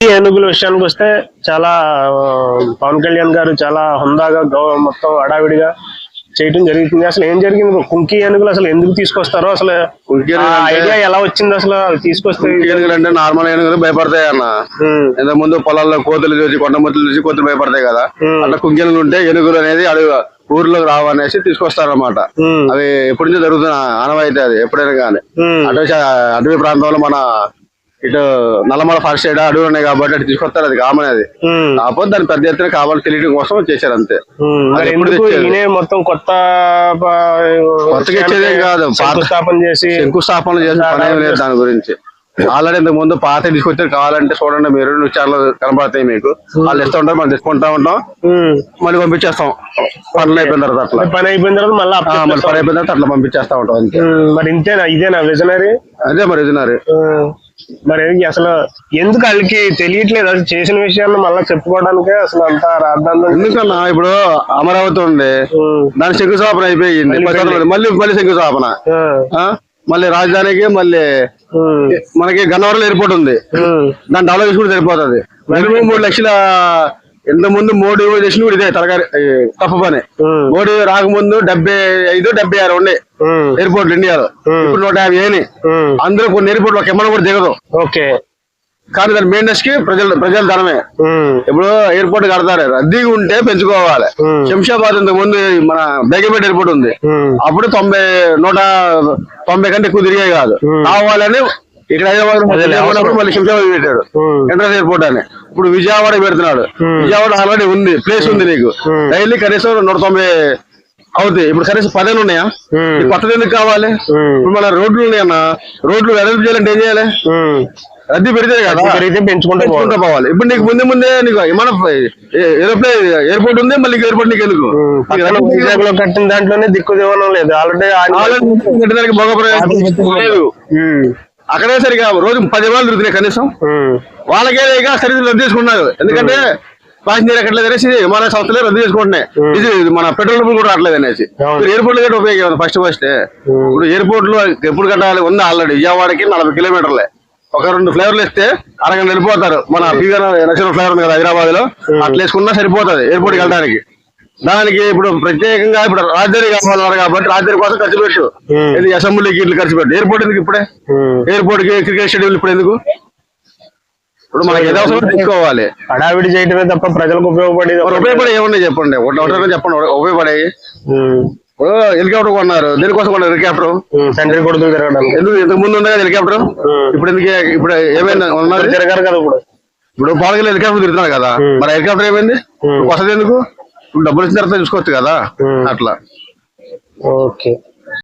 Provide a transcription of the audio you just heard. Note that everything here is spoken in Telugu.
ఏనుగుల విషయానికి వస్తే చాలా పవన్ కళ్యాణ్ గారు చాలా హుందాగా మొత్తం హడావిడిగా చేయటం జరుగుతుంది. అసలు ఏం జరిగింది కుంకి ఏనుగులు అసలు ఎందుకు తీసుకొస్తారో అసలు కుంకి అంటే- ఐడియా ఎలా వచ్చింది అసలు తీసుకొస్తే ఏనుగులు అంటే నార్మల్ ఏనుగులు భయపడతాయి అన్న. ఇంతకు ముందు పొలాల్లో కోతులు చూసి కొండ ముద్దలు చూసి కోతులు భయపడతాయి కదా. అట్లా కుంకేనుగులు ఉంటే ఏనుగులు అనేది అడవి ఊర్లోకి రావనేసి తీసుకొస్తారన్నమాట. ఉమ్, అవి ఎప్పటి నుంచో జరుగుతున్న ఆనవాయితీ అది ఎప్పుడైనా కానీ. శా- అటవీ ప్రాంతంలో మన ఇటు నల్లమల ఫారెస్ట్ సైడ్ అడవులు ఉన్నాయి కాబట్టి అటు తీసుకొస్తారు అది కామన్ అది. కాకపోతే దాని పెద్ద ఎత్తున కావాలి తెలియడం కోసం చేశారు అంతే. మొత్తం కొత్త కొత్తగా ఇచ్చేదేం కాదు. శంకుస్థాపన చేసి శంకుస్థాపన చేసిన పని లేదు దాని గురించి. ఆల్రెడీ ఇంతకు ముందు పాత తీసుకొచ్చారు కావాలంటే చూడండి మీరు న్యూస్ ఛానల్ కనబడతాయి మీకు. వాళ్ళు ఇస్తూ ఉంటారు మనం తీసుకుంటా ఉంటాం. మళ్ళీ పంపించేస్తాం. పనులు అయిపోయిన తర్వాత అట్లా. పని అయిపోయిన తర్వాత మళ్ళీ మళ్ళీ పని అయిపోయిన తర్వాత అట్లా పంపించేస్తా ఉంటాం అంతే. మరి ఇంతేనా? ఇదేనా విజనరీ? అదే మరి ఇదినారు మరి అసలు ఎందుకు వాళ్ళకి తెలియట్లేదు? అసలు చేసిన విషయాన్ని మళ్ళీ చెప్పుకోవడానికే అసలు అంత రాద్దాంతం. ఎందుకన్నా? ఇప్పుడు అమరావతి ఉంది. దాని శంకుస్థాపన అయిపోయింది. మళ్ళీ మళ్ళీ శంకుస్థాపన. ఆ? మళ్ళీ రాజధానికి మళ్ళీ మనకి గన్నవరం ఎయిర్పోర్ట్ ఉంది. దాన్ని డెవలప్ చేసుకుంటే సరిపోతుంది. మూడు లక్షల ఇంత ముందు మోడీ చేసిన కూడా ఇదే తరగారి తప్పు పని. మోడీ రాకముందు డెబ్బై ఐదు డెబ్బై ఆరు ఉండే ఎయిర్పోర్ట్లు ఇండియాలో. ఇప్పుడు నూట యాభై అయినాయి అందులో కొన్ని ఎయిర్పోర్ట్లు ఒక ఎమ్మడ కూడా దిగదు. ఓకే. కానీ దాని మెయింటెనెన్స్కి ప్రజలు ప్రజల ధనమే. ఇప్పుడు ఎయిర్పోర్ట్ కడతారు. రద్దీగా ఉంటే పెంచుకోవాలి. శంషాబాద్ ఇంతకు ముందు మన బేగంపేట ఎయిర్పోర్ట్ ఉంది. అప్పుడు తొంభై నూట తొంభై కంటే ఎక్కువ తిరిగే కాదు. కావాలని ఇక్కడ హైదరాబాద్ మళ్ళీ శంషాబాద్ పెట్టాడు. ఎంట్రన్స్ ఎయిర్పోర్ట్ అని. ఇప్పుడు విజయవాడ పెడుతున్నాడు. విజయవాడ ఆల్రెడీ ఉంది ప్లేస్ ఉంది నీకు. డైలీ కనీసం నూట తొంభై అవుతాయి. ఇప్పుడు కనీసం పదేళ్ళు ఉన్నాయా? కొత్తది ఎందుకు కావాలి? ఇప్పుడు మన రోడ్లు ఉన్నాయన్న రోడ్లు వెడల్పు చేయాలంటే ఏం చేయాలి? రద్దీ పెడితే కదా. పెరిగితే పెంచుకుంటూ పోవాలి. పెంచుకుంటూ పోవాలి. ఇప్పుడు నీకు ముందే ముందే నీకు విమానం ఏరోప్లేన్ ఎయిర్పోర్ట్ ఉంది మళ్ళీ ఎయిర్పోర్ట్ నీకు ఎందుకు పక్కన వైజాగ్లో కట్టిన దాంట్లోనే దిక్కు దివనం లేదు. ఆల్రెడీ ఆల్రెడీ కట్టడానికి భోగ ప్రవేశం లేదు. అక్కడే సరిగా రోజు పది వేలు తిరుగుతున్నాయి కనీసం. వాళ్ళకే ఇక సర్వీసులు రద్దు చేసుకున్నారు. ఎందుకంటే ప్యాసింజర్ ఎక్కట్లేదు అనేసి విమాన సంస్థలే రద్దు చేసుకుంటున్నాయి. ఇది మన పెట్రోల్ డబ్బులు కూడా రావట్లేదు అనేసి. ఎయిర్పోర్ట్ గట్ట ఉపయోగం ఫస్ట్ ఫస్ట్ ఇప్పుడు ఎయిర్పోర్ట్లో ఎప్పుడు కట్టాలి? ఉంది ఆల్రెడీ విజయవాడకి నలభై కిలోమీటర్లే. ఒక రెండు ఫ్లేవర్లు ఇస్తే అరగంట వెళ్ళిపోతారు మన పీవీఆర్ నేషనల్ ఫ్లేవర్ ఉంది కదా హైదరాబాద్లో అట్లా వేసుకున్నా సరిపోతుంది ఎయిర్పోర్ట్కి వెళ్ళడానికి. దానికి ఇప్పుడు ప్రత్యేకంగా ఇప్పుడు రాజధాని కావాలన్నారు కాబట్టి రాజధాని కోసం ఖర్చు పెట్టు. ఇది అసెంబ్లీకి ఇట్లు ఖర్చు పెట్టు. ఎయిర్పోర్ట్ ఎందుకు ఇప్పుడే? ఎయిర్పోర్ట్కి క్రికెట్ స్టేడియం ఇప్పుడు ఎందుకు? ఇప్పుడు మనకి ఏదో అవసరం తీసుకోవాలి. హడావిడి చేయటమే తప్ప ప్రజలకు ఉపయోగపడేది ఉపయోగపడే ఏమన్నా చెప్పండి? ఒకటి చెప్పండి. ఉపయోగపడాయి ఉమ్. ఇప్పుడు హెలికాప్టర్ కొన్నారు. దేనికోసం కొన్నారు హెలికాప్టర్? కొడుకులు తిరగడానికి ఎందుకు? ఇంతకు ముందు కదా హెలికాప్టర్? ఇప్పుడు ఎందుకు ఇప్పుడు ఏమైంది? ఉన్నది? తిరగారు కదా ఇప్పుడు. ఇప్పుడు పాలకలు హెలికాప్టర్ తిరుగుతున్నారు కదా. మరి హెలికాప్టర్ ఏమైంది? వసతి ఎందుకు? డబ్బులు ఇచ్చిన తర్వాత చూసుకోవచ్చు కదా అట్లా. ఓకే.